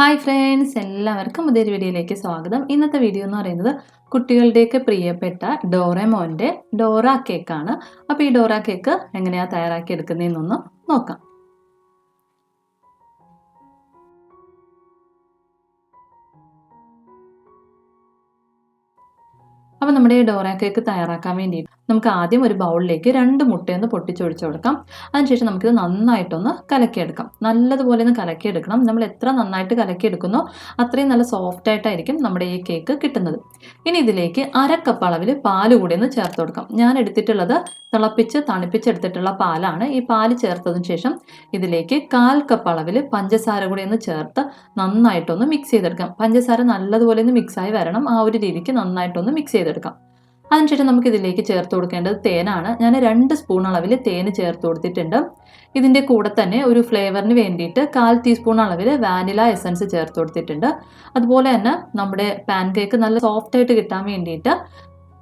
Hi friends എല്ലാവർക്കും പുതിയൊരു വീഡിയോയിലേക്ക് സ്വാഗതം. ഇന്നത്തെ വീഡിയോ എന്ന് പറയുന്നത് കുട്ടികളുടെയൊക്കെ പ്രിയപ്പെട്ട ഡോറെമോന്റെ ഡോറ കേക്കാണ്. അപ്പോൾ ഈ ഡോറ കേക്ക് എങ്ങനെയാണ് തയ്യാറാക്കി എടുക്കുന്നതെന്നൊന്ന് നോക്കാം. അപ്പോൾ നമ്മുടെ ഈ ഡോറ കേക്ക് തയ്യാറാക്കാൻ വേണ്ടിയിട്ട് നമുക്ക് ആദ്യം ഒരു ബൗളിലേക്ക് രണ്ട് മുട്ടയൊന്ന് പൊട്ടിച്ചൊഴിച്ചു കൊടുക്കാം. അതിനുശേഷം നമുക്കിത് നന്നായിട്ടൊന്ന് കലക്കിയെടുക്കാം. നല്ലതുപോലെ ഒന്ന് കലക്കിയെടുക്കണം. നമ്മൾ എത്ര നന്നായിട്ട് കലക്കിയെടുക്കുന്നോ അത്രയും നല്ല സോഫ്റ്റ് ആയിട്ടായിരിക്കും നമ്മുടെ ഈ കേക്ക് കിട്ടുന്നത്. ഇനി ഇതിലേക്ക് അര കപ്പ് അളവിൽ പാൽ കൂടി ഒന്ന് ചേർത്ത് കൊടുക്കാം. ഞാൻ എടുത്തിട്ടുള്ളത് തിളപ്പിച്ച് തണുപ്പിച്ചെടുത്തിട്ടുള്ള പാലാണ്. ഈ പാൽ ചേർത്തതിന് ശേഷം ഇതിലേക്ക് കാൽ കപ്പ് അളവിൽ പഞ്ചസാര കൂടി ഒന്ന് ചേർത്ത് നന്നായിട്ടൊന്ന് മിക്സ് ചെയ്തെടുക്കാം. പഞ്ചസാര നല്ലതുപോലെ ഒന്ന് മിക്സ് ആയി വരണം. ആ ഒരു രീതിക്ക് നന്നായിട്ടൊന്ന് മിക്സ് ചെയ്തെടുക്കാം. അതിനുശേഷം നമുക്ക് ഇതിലേക്ക് ചേർത്ത് കൊടുക്കേണ്ടത് തേനാണ്. ഞാൻ രണ്ട് സ്പൂൺ അളവിൽ തേന് ചേർത്ത് കൊടുത്തിട്ടുണ്ട്. ഇതിന്റെ കൂടെ തന്നെ ഒരു ഫ്ലേവറിന് വേണ്ടിയിട്ട് കാൽ ടീസ്പൂൺ അളവിൽ വാനില എസൻസ് ചേർത്ത് കൊടുത്തിട്ടുണ്ട്. അതുപോലെ തന്നെ നമ്മുടെ പാൻ കേക്ക് നല്ല സോഫ്റ്റ് ആയിട്ട് കിട്ടാൻ വേണ്ടിയിട്ട്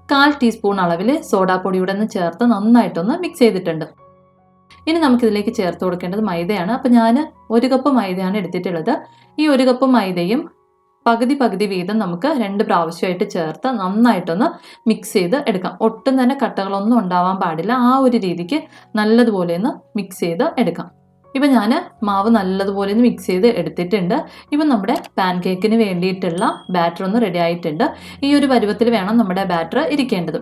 കാൽ ടീസ്പൂൺ അളവിൽ സോഡാപ്പൊടിയുടെ ഒന്ന് ചേർത്ത് നന്നായിട്ടൊന്ന് മിക്സ് ചെയ്തിട്ടുണ്ട്. ഇനി നമുക്കിതിലേക്ക് ചേർത്ത് കൊടുക്കേണ്ടത് മൈദയാണ്. അപ്പോൾ ഞാൻ ഒരു കപ്പ് മൈദയാണ് എടുത്തിട്ടുള്ളത്. ഈ ഒരു കപ്പ് മൈദയും പകുതി പകുതി വീതം നമുക്ക് രണ്ട് പ്രാവശ്യമായിട്ട് ചേർത്ത് നന്നായിട്ടൊന്ന് മിക്സ് ചെയ്ത് എടുക്കാം. ഒട്ടും തന്നെ കട്ടകളൊന്നും ഉണ്ടാവാൻ പാടില്ല. ആ ഒരു രീതിക്ക് നല്ലതുപോലെ ഒന്ന് മിക്സ് ചെയ്ത് എടുക്കാം. ഇപ്പം ഞാൻ മാവ് നല്ലതുപോലെ ഒന്ന് മിക്സ് ചെയ്ത് എടുത്തിട്ടുണ്ട്. ഇപ്പം നമ്മുടെ പാൻ കേക്കിന് വേണ്ടിയിട്ടുള്ള ബാറ്റർ ഒന്ന് റെഡി ആയിട്ടുണ്ട്. ഈ ഒരു പരുവത്തിൽ വേണം നമ്മുടെ ബാറ്റർ ഇരിക്കേണ്ടത്.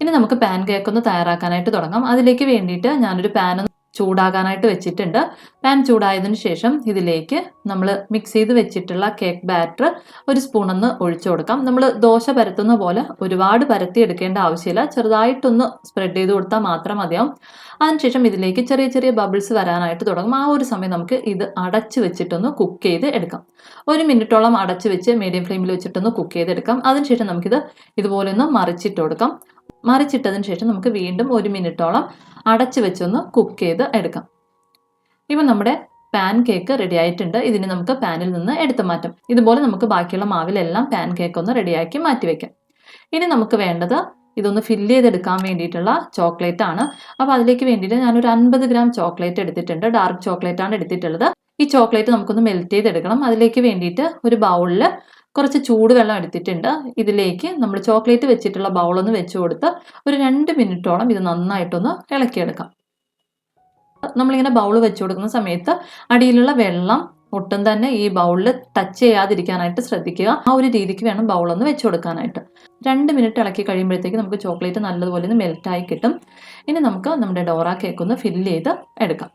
ഇനി നമുക്ക് പാൻ കേക്ക് ഒന്ന് തയ്യാറാക്കാനായിട്ട് തുടങ്ങാം. അതിലേക്ക് വേണ്ടിയിട്ട് ഞാനൊരു പാൻ ചൂടാകാനായിട്ട് വെച്ചിട്ടുണ്ട്. പാൻ ചൂടായതിനു ശേഷം ഇതിലേക്ക് നമ്മൾ മിക്സ് ചെയ്ത് വെച്ചിട്ടുള്ള കേക്ക് ബാറ്റർ ഒരു സ്പൂണൊന്ന് ഒഴിച്ചു കൊടുക്കാം. നമ്മൾ ദോശ പരത്തുന്ന പോലെ ഒരുപാട് പരത്തി എടുക്കേണ്ട ആവശ്യമില്ല. ചെറുതായിട്ടൊന്ന് സ്പ്രെഡ് ചെയ്ത് കൊടുത്താൽ മാത്രം മതിയാവും. അതിനുശേഷം ഇതിലേക്ക് ചെറിയ ചെറിയ ബബിൾസ് വരാനായിട്ട് തുടങ്ങും. ആ ഒരു സമയം നമുക്ക് ഇത് അടച്ച് വെച്ചിട്ടൊന്ന് കുക്ക് ചെയ്ത് എടുക്കാം. ഒരു മിനിറ്റോളം അടച്ച് വെച്ച് മീഡിയം ഫ്ലെയിമിൽ വെച്ചിട്ടൊന്ന് കുക്ക് ചെയ്തെടുക്കാം. അതിനുശേഷം നമുക്കിത് ഇതുപോലെ ഒന്ന് മറിച്ചിട്ട് കൊടുക്കാം. മറിച്ചിട്ടതിന് ശേഷം നമുക്ക് വീണ്ടും ഒരു മിനിറ്റോളം അടച്ചു വെച്ചൊന്ന് കുക്ക് ചെയ്ത് എടുക്കാം. ഇപ്പം നമ്മുടെ പാൻ കേക്ക് റെഡി ആയിട്ടുണ്ട്. ഇതിന് നമുക്ക് പാനിൽ നിന്ന് എടുത്തു മാറ്റാം. ഇതുപോലെ നമുക്ക് ബാക്കിയുള്ള മാവിലെല്ലാം പാൻ കേക്ക് ഒന്ന് റെഡിയാക്കി മാറ്റി വെക്കാം. ഇനി നമുക്ക് വേണ്ടത് ഇതൊന്ന് ഫില്ല് ചെയ്തെടുക്കാൻ വേണ്ടിയിട്ടുള്ള ചോക്ലേറ്റ് ആണ്. അപ്പോൾ അതിലേക്ക് വേണ്ടിയിട്ട് ഞാനൊരു അൻപത് ഗ്രാം ചോക്ലേറ്റ് എടുത്തിട്ടുണ്ട്. ഡാർക്ക് ചോക്ലേറ്റ് ആണ് എടുത്തിട്ടുള്ളത്. ഈ ചോക്ലേറ്റ് നമുക്കൊന്ന് മെൽറ്റ് ചെയ്തെടുക്കണം. അതിലേക്ക് വേണ്ടിയിട്ട് ഒരു ബൗളിൽ കുറച്ച് ചൂടുവെള്ളം എടുത്തിട്ടുണ്ട്. ഇതിലേക്ക് നമ്മൾ ചോക്ലേറ്റ് വെച്ചിട്ടുള്ള ബൗളൊന്ന് വെച്ച് കൊടുത്ത് ഒരു രണ്ട് മിനിറ്റോളം ഇത് നന്നായിട്ടൊന്ന് ഇളക്കിയെടുക്കാം. നമ്മളിങ്ങനെ ബൗൾ വെച്ച് കൊടുക്കുന്ന സമയത്ത് അടിയിലുള്ള വെള്ളം ഒട്ടും തന്നെ ഈ ബൗളിൽ ടച്ച് ചെയ്യാതിരിക്കാനായിട്ട് ശ്രദ്ധിക്കുക. ആ ഒരു രീതിക്ക് വേണം ബൗളൊന്ന് വെച്ച് കൊടുക്കാനായിട്ട്. രണ്ട് മിനിറ്റ് ഇളക്കി കഴിയുമ്പോഴത്തേക്ക് നമുക്ക് ചോക്ലേറ്റ് നല്ലതുപോലെ ഒന്ന് മെൽറ്റായി കിട്ടും. ഇനി നമുക്ക് നമ്മുടെ ഡോറ കേക്ക് ഒന്ന് ഫില്ല് ചെയ്ത് എടുക്കാം.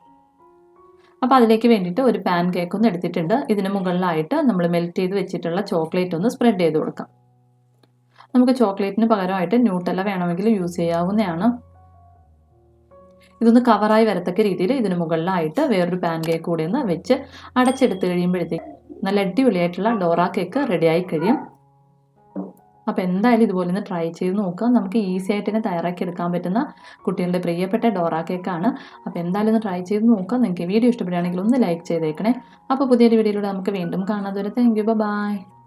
അപ്പോൾ അതിലേക്ക് വേണ്ടിയിട്ട് ഒരു പാൻ കേക്ക് ഒന്ന് എടുത്തിട്ടുണ്ട്. ഇതിന് മുകളിലായിട്ട് നമ്മൾ മെൽറ്റ് ചെയ്ത് വെച്ചിട്ടുള്ള ചോക്ലേറ്റ് ഒന്ന് സ്പ്രെഡ് ചെയ്ത് കൊടുക്കാം. നമുക്ക് ചോക്ലേറ്റിന് പകരമായിട്ട് ന്യൂട്ടല്ല വേണമെങ്കിൽ യൂസ് ചെയ്യാവുന്നതാണ്. ഇതൊന്ന് കവറായി വരത്തക്ക രീതിയിൽ ഇതിന് മുകളിലായിട്ട് വേറൊരു പാൻ കേക്ക് കൂടി ഒന്ന് വെച്ച് അടച്ചെടുത്ത് കഴിയുമ്പോഴത്തേക്ക് നല്ല അടിപൊളിയായിട്ടുള്ള ഡോറ കേക്ക് റെഡിയായി കഴിയും. അപ്പോൾ എന്തായാലും ഇതുപോലെ ഒന്ന് ട്രൈ ചെയ്ത് നോക്കുക. നമുക്ക് ഈസി ആയിട്ട് തന്നെ തയ്യാറാക്കി എടുക്കാൻ പറ്റുന്ന കുട്ടികളുടെ പ്രിയപ്പെട്ട ഡോറ കേക്കാണ് അപ്പോൾ എന്തായാലും ഒന്ന് ട്രൈ ചെയ്ത് നോക്കുക. നിങ്ങൾക്ക് വീഡിയോ ഇഷ്ടപ്പെടുകയാണെങ്കിൽ ഒന്ന് ലൈക്ക് ചെയ്തേക്കണേ. അപ്പോൾ പുതിയൊരു വീഡിയോയിലൂടെ നമുക്ക് വീണ്ടും കാണാതെ വരെ താങ്ക് യു ബൈ